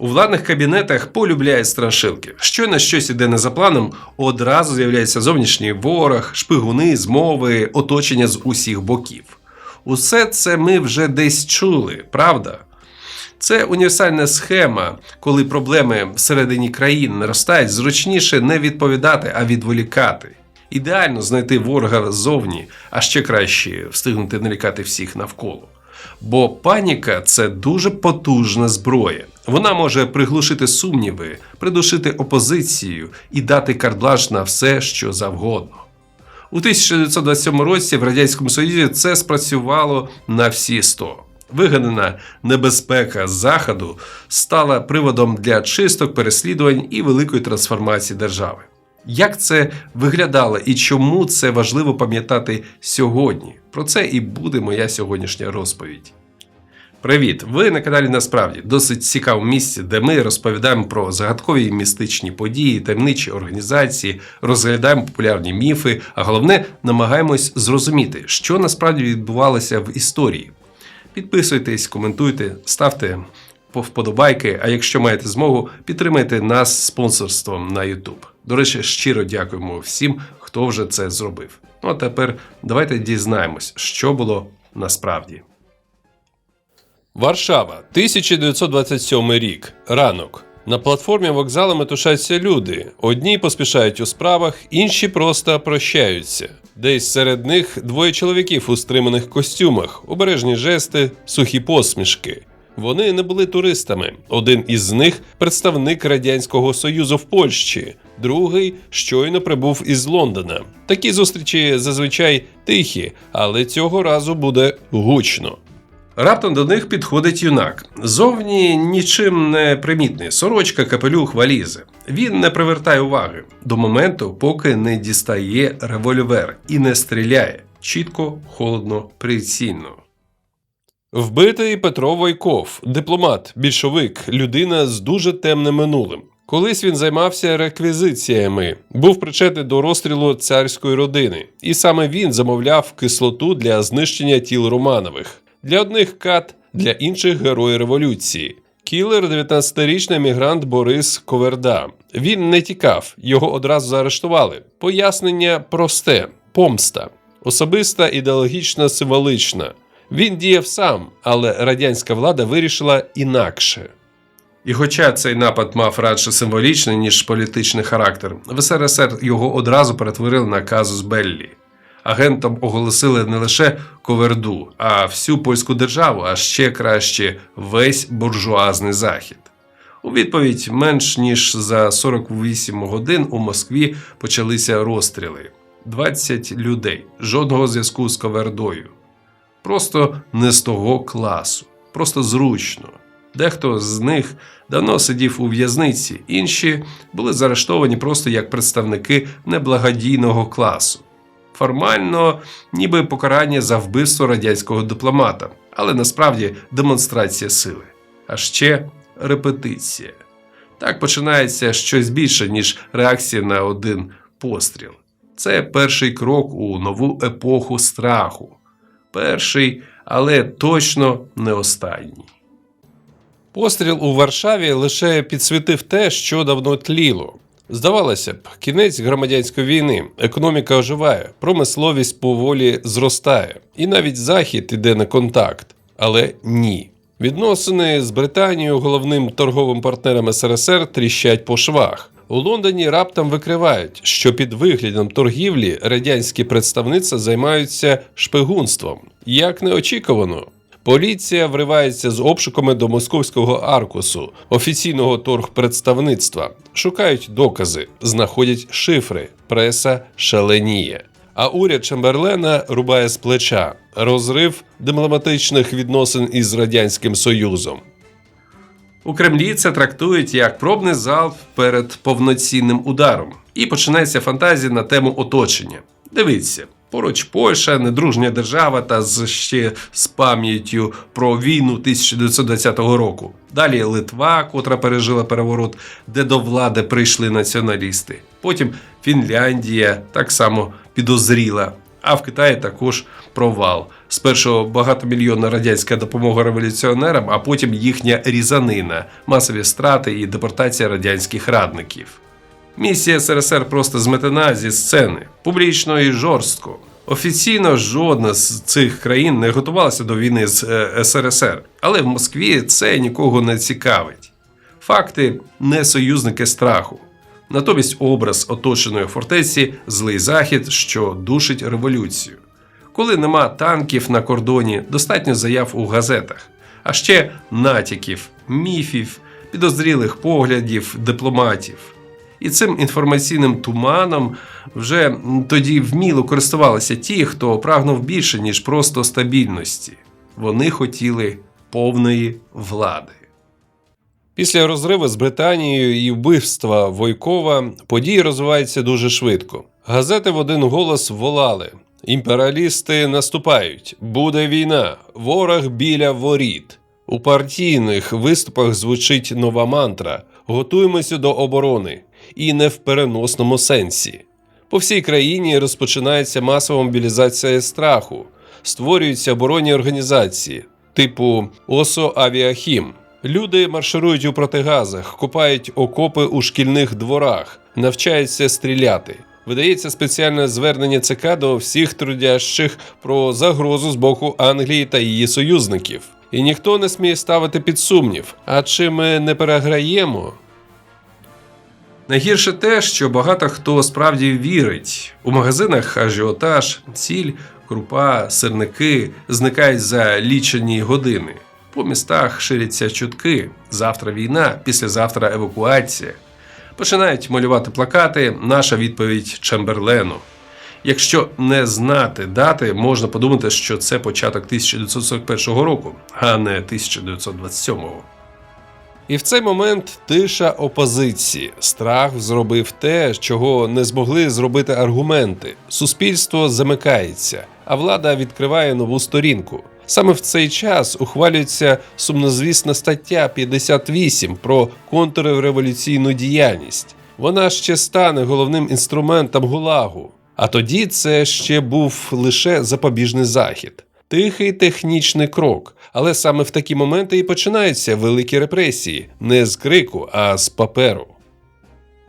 У владних кабінетах полюбляють страшилки. Щойно щось іде не за планом, одразу з'являється зовнішній ворог, шпигуни, змови, оточення з усіх боків. Усе це ми вже десь чули, правда? Це універсальна схема, коли проблеми всередині країн наростають, зручніше не відповідати, а відволікати. Ідеально знайти ворога ззовні, а ще краще встигнути налякати всіх навколо. Бо паніка це дуже потужна зброя. Вона може приглушити сумніви, придушити опозицію і дати карт-бланш на все, що завгодно. У 1927 році в Радянському Союзі це спрацювало на всі 100. Вигадана небезпека заходу стала приводом для чисток, переслідувань і великої трансформації держави. Як це виглядало і чому це важливо пам'ятати сьогодні? Про це і буде моя сьогоднішня розповідь. Привіт! Ви на каналі Насправді досить цікавому місці, де ми розповідаємо про загадкові містичні події, таємничі організації, розглядаємо популярні міфи, а головне намагаємось зрозуміти, що насправді відбувалося в історії. Підписуйтесь, коментуйте, ставте вподобайки, а якщо маєте змогу, підтримайте нас спонсорством на YouTube. До речі, щиро дякуємо всім, хто вже це зробив. Ну а тепер давайте дізнаємось, що було насправді. Варшава, 1927 рік. Ранок. На платформі вокзалу метушаться люди. Одні поспішають у справах, інші просто прощаються. Десь серед них двоє чоловіків у стриманих костюмах, обережні жести, сухі посмішки. Вони не були туристами. Один із них представник Радянського Союзу в Польщі, другий щойно прибув із Лондона. Такі зустрічі зазвичай тихі, але цього разу буде гучно. Раптом до них підходить юнак. Зовні нічим не примітний. Сорочка, капелюх, валізи. Він не привертає уваги до моменту, поки не дістає револьвер і не стріляє чітко, холодно, прицільно. Вбитий Петро Войков, дипломат, більшовик, людина з дуже темним минулим. Колись він займався реквізиціями, був причетний до розстрілу царської родини, і саме він замовляв кислоту для знищення тіл Романових. Для одних кат, для інших герої революції. Кілер 19-річний емігрант Борис Коверда. Він не тікав, його одразу заарештували. Пояснення просте: помста, особиста, ідеологічна, символична. Він діяв сам, але радянська влада вирішила інакше. І хоча цей напад мав радше символічний, ніж політичний характер, в СРСР його одразу перетворили на казус Беллі. Агентом оголосили не лише коверду, а всю польську державу, а ще краще весь буржуазний захід. У відповідь менш ніж за 48 годин у Москві почалися розстріли: 20 людей, жодного зв'язку з ковердою. Просто не з того класу, просто зручно. Дехто з них давно сидів у в'язниці, інші були заарештовані просто як представники неблагодійного класу. Формально, ніби покарання за вбивство радянського дипломата, але насправді демонстрація сили. А ще репетиція. Так починається щось більше, ніж реакція на один постріл. Це перший крок у нову епоху страху. Перший, але точно не останній. Постріл у Варшаві лише підсвітив те, що давно тліло. Здавалося б, кінець громадянської війни, економіка оживає, промисловість поволі зростає, і навіть захід іде на контакт. Але ні. Відносини з Британією, головним торговим партнером СРСР, тріщать по швах. У Лондоні раптом викривають, що під виглядом торгівлі радянські представництва займаються шпигунством. Як неочікувано. Поліція вривається з обшуками до московського аркусу, офіційного торгпредставництва. Шукають докази, знаходять шифри, преса шаленіє. А уряд Чемберлена рубає з плеча розрив дипломатичних відносин із Радянським Союзом. У Кремлі це трактують як пробний залп перед повноцінним ударом. І починається фантазія на тему оточення. Дивіться, поруч Польща, недружня держава та з ще з пам'яттю про війну 1920 року. Далі Литва, котра пережила переворот, де до влади прийшли націоналісти. Потім Фінляндія так само підозріла. А в Китаї також провал. Спершу багатомільйонна радянська допомога революціонерам, а потім їхня різанина, масові страти і депортація радянських радників. Місія СРСР просто зметена зі сцени, публічно і жорстко. Офіційно жодна з цих країн не готувалася до війни з е, СРСР, але в Москві це нікого не цікавить. Факти не союзники страху. Натомість образ оточеної фортеці злий захід, що душить революцію. Коли нема танків на кордоні, достатньо заяв у газетах, а ще натяків, міфів, підозрілих поглядів дипломатів. І цим інформаційним туманом вже тоді вміло користувалися ті, хто прагнув більше, ніж просто стабільності. Вони хотіли повної влади. Після розриву з Британією і вбивства Войкова події розвиваються дуже швидко. Газети в один голос волали: імперіалісти наступають, буде війна, ворог біля воріт. У партійних виступах звучить нова мантра: готуємося до оборони, і не в переносному сенсі. По всій країні розпочинається масова мобілізація страху, створюються оборонні організації, типу ОСО Авіахім. Люди марширують у протигазах, копають окопи у шкільних дворах, навчаються стріляти. Видається спеціальне звернення ЦК до всіх трудящих про загрозу з боку Англії та її союзників. І ніхто не сміє ставити під сумнів. А чи ми не переграємо? Найгірше те, що багато хто справді вірить. У магазинах ажіотаж, ціль, крупа, сирники зникають за лічені години. По містах ширяться чутки. Завтра війна, післязавтра евакуація. Починають малювати плакати. Наша відповідь Чемберлену. Якщо не знати дати, можна подумати, що це початок 1941 року, а не 1927. І в цей момент тиша опозиції. Страх зробив те, чого не змогли зробити аргументи. Суспільство замикається, а влада відкриває нову сторінку. Саме в цей час ухвалюється сумнозвісна стаття 58 про контрреволюційну діяльність. Вона ще стане головним інструментом ГУЛАГу. А тоді це ще був лише запобіжний захід. Тихий технічний крок, але саме в такі моменти і починаються великі репресії не з крику, а з паперу.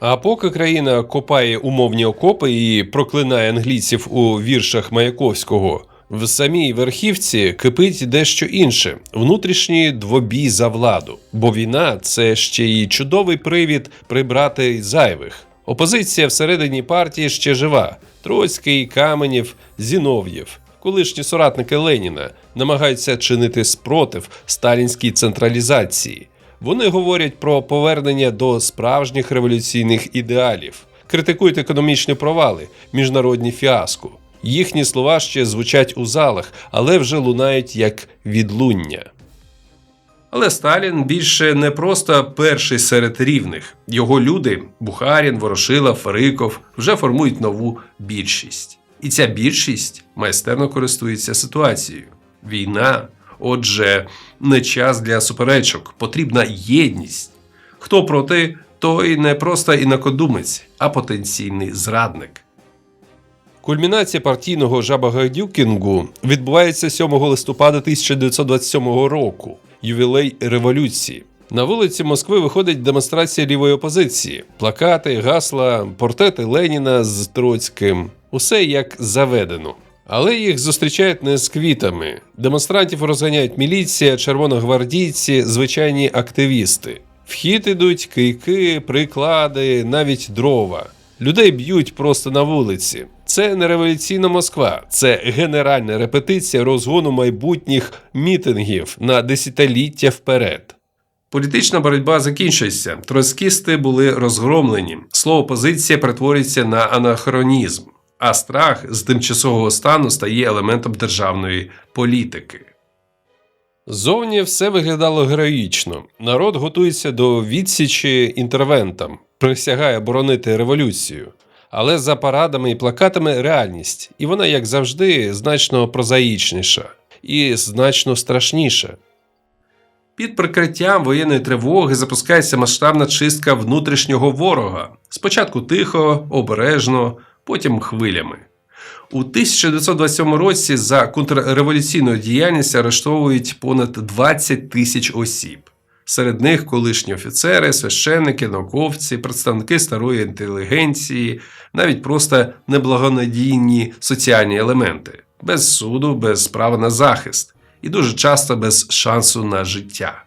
А поки країна копає умовні окопи і проклинає англійців у віршах Маяковського, в самій верхівці кипить дещо інше внутрішній двобій за владу. Бо війна це ще й чудовий привід прибрати зайвих. Опозиція всередині партії ще жива: Троцький, Каменєв, Зінов'єв. Колишні соратники Леніна намагаються чинити спротив сталінській централізації. Вони говорять про повернення до справжніх революційних ідеалів, критикують економічні провали, міжнародні фіаско. Їхні слова ще звучать у залах, але вже лунають як відлуння. Але Сталін більше не просто перший серед рівних. Його люди Бухарін, Ворошила, Фариков вже формують нову більшість. І ця більшість майстерно користується ситуацією. Війна, отже, не час для суперечок, потрібна єдність. Хто проти, той не просто інакодумець, а потенційний зрадник. Кульмінація партійного жабагадюкінгу відбувається 7 листопада 1927 року, ювілей революції. На вулиці Москви виходить демонстрація лівої опозиції: плакати, гасла, портрети Леніна з Троцьким. Усе як заведено. Але їх зустрічають не з квітами. Демонстрантів розганяють міліція, червоногвардійці, звичайні активісти. В хід ідуть кийки, приклади, навіть дрова. Людей б'ють просто на вулиці. Це не революційна Москва, це генеральна репетиція розгону майбутніх мітингів на десятиліття вперед. Політична боротьба закінчується. Троцкісти були розгромлені. Слово позиція перетворюється на анахронізм, а страх з тимчасового стану стає елементом державної політики. Зовні все виглядало героїчно. Народ готується до відсічі інтервентам, присягає боронити революцію. Але за парадами і плакатами реальність, і вона, як завжди, значно прозаїчніша і значно страшніша. Під прикриттям воєнної тривоги запускається масштабна чистка внутрішнього ворога. Спочатку тихо, обережно, потім хвилями. У 1927 році за контрреволюційну діяльність арештовують понад 20 тисяч осіб. Серед них колишні офіцери, священники, науковці, представники старої інтелігенції, навіть просто неблагонадійні соціальні елементи, без суду, без права на захист і дуже часто без шансу на життя.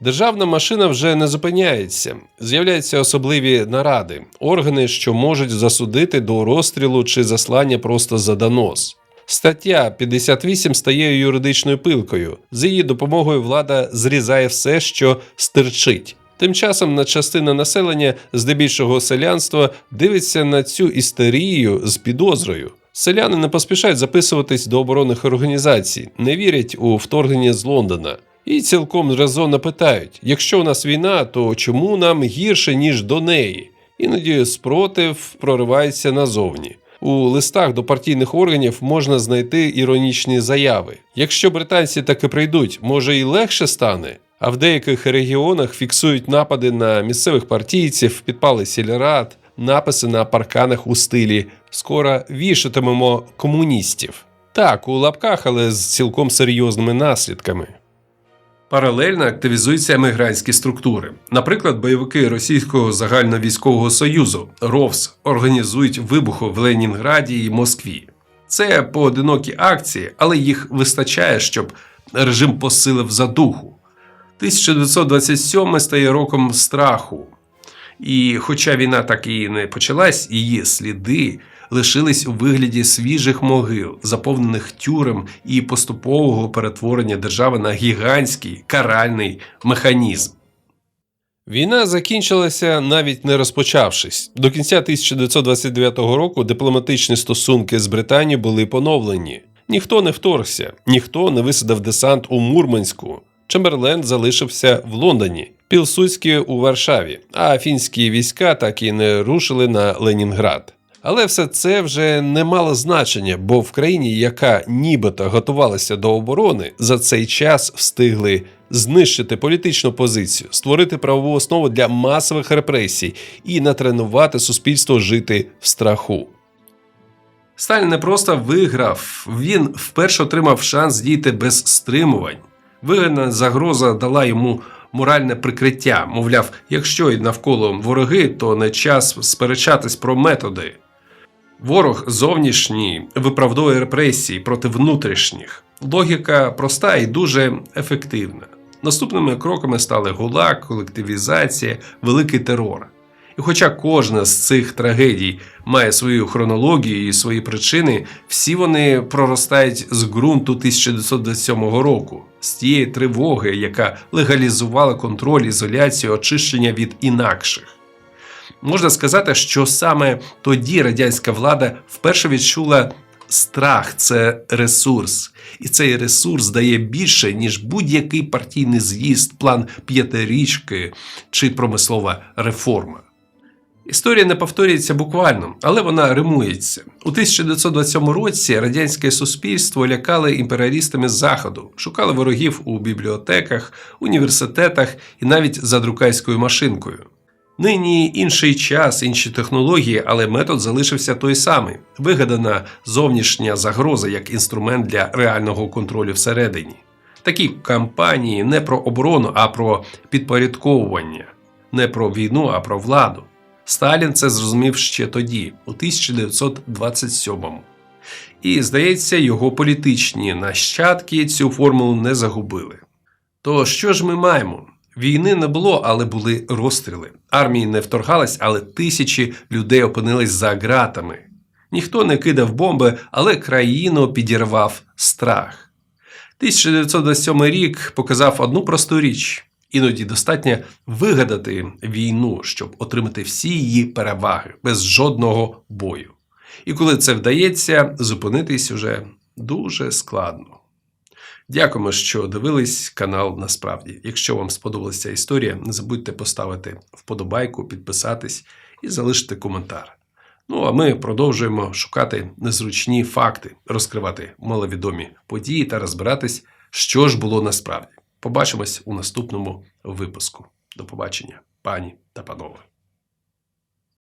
Державна машина вже не зупиняється. З'являються особливі наради, органи, що можуть засудити до розстрілу чи заслання просто за донос. Стаття 58 стає юридичною пилкою. З її допомогою влада зрізає все, що стирчить. Тим часом на частина населення, здебільшого селянства, дивиться на цю істерію з підозрою. Селяни не поспішають записуватись до оборонних організацій, не вірять у вторгнення з Лондона. І цілком резонно питають: якщо у нас війна, то чому нам гірше, ніж до неї? Іноді спротив проривається назовні. У листах до партійних органів можна знайти іронічні заяви. Якщо британці таки прийдуть, може і легше стане. А в деяких регіонах фіксують напади на місцевих партійців, підпали сільрад, написи на парканах у стилі Скоро вішатимемо комуністів. Так, у лапках, але з цілком серйозними наслідками. Паралельно активізуються емігрантські структури. Наприклад, бойовики Російського загальновійськового союзу РОВС організують вибухи в Ленінграді і Москві. Це поодинокі акції, але їх вистачає, щоб режим посилив задуху. 1927 стає роком страху. І хоча війна так і не почалась, її сліди лишились у вигляді свіжих могил, заповнених тюрем і поступового перетворення держави на гігантський каральний механізм. Війна закінчилася навіть не розпочавшись. До кінця 1929 року дипломатичні стосунки з Британією були поновлені. Ніхто не вторгся, ніхто не висадив десант у Мурманську. Чемберленд залишився в Лондоні, Пілсудський у Варшаві, а фінські війська так і не рушили на Ленінград. Але все це вже не мало значення, бо в країні, яка нібито готувалася до оборони, за цей час встигли знищити політичну позицію, створити правову основу для масових репресій і натренувати суспільство жити в страху. Сталін не просто виграв, він вперше отримав шанс діяти без стримувань. Вигідна загроза дала йому моральне прикриття. Мовляв, якщо й навколо вороги, то не час сперечатись про методи. Ворог зовнішній виправдовує репресії проти внутрішніх. Логіка проста і дуже ефективна. Наступними кроками стали гулаг, колективізація, великий терор. І хоча кожна з цих трагедій має свою хронологію і свої причини, всі вони проростають з ґрунту 1927 року, з тієї тривоги, яка легалізувала контроль, ізоляцію, очищення від інакших. Можна сказати, що саме тоді радянська влада вперше відчула страх це ресурс, і цей ресурс дає більше, ніж будь-який партійний з'їзд, план п'ятирічки чи промислова реформа. Історія не повторюється буквально, але вона римується. У 1927 році радянське суспільство лякали імперіалістами з заходу, шукали ворогів у бібліотеках, університетах і навіть за друкарською машинкою. Нині інший час, інші технології, але метод залишився той самий: вигадана зовнішня загроза як інструмент для реального контролю всередині. Такі кампанії не про оборону, а про підпорядковування, не про війну, а про владу. Сталін це зрозумів ще тоді, у 1927-му. І, здається, його політичні нащадки цю формулу не загубили. То що ж ми маємо? Війни не було, але були розстріли. Армії не вторгались, але тисячі людей опинились за ґратами. Ніхто не кидав бомби, але країну підірвав страх. 1927 рік показав одну просту річ: іноді достатньо вигадати війну, щоб отримати всі її переваги без жодного бою. І коли це вдається, зупинитись уже дуже складно. Дякуємо, що дивились канал насправді. Якщо вам сподобалася ця історія, не забудьте поставити вподобайку, підписатись і залишити коментар. Ну а ми продовжуємо шукати незручні факти, розкривати маловідомі події та розбиратись, що ж було насправді. Побачимось у наступному випуску. До побачення, пані та панове.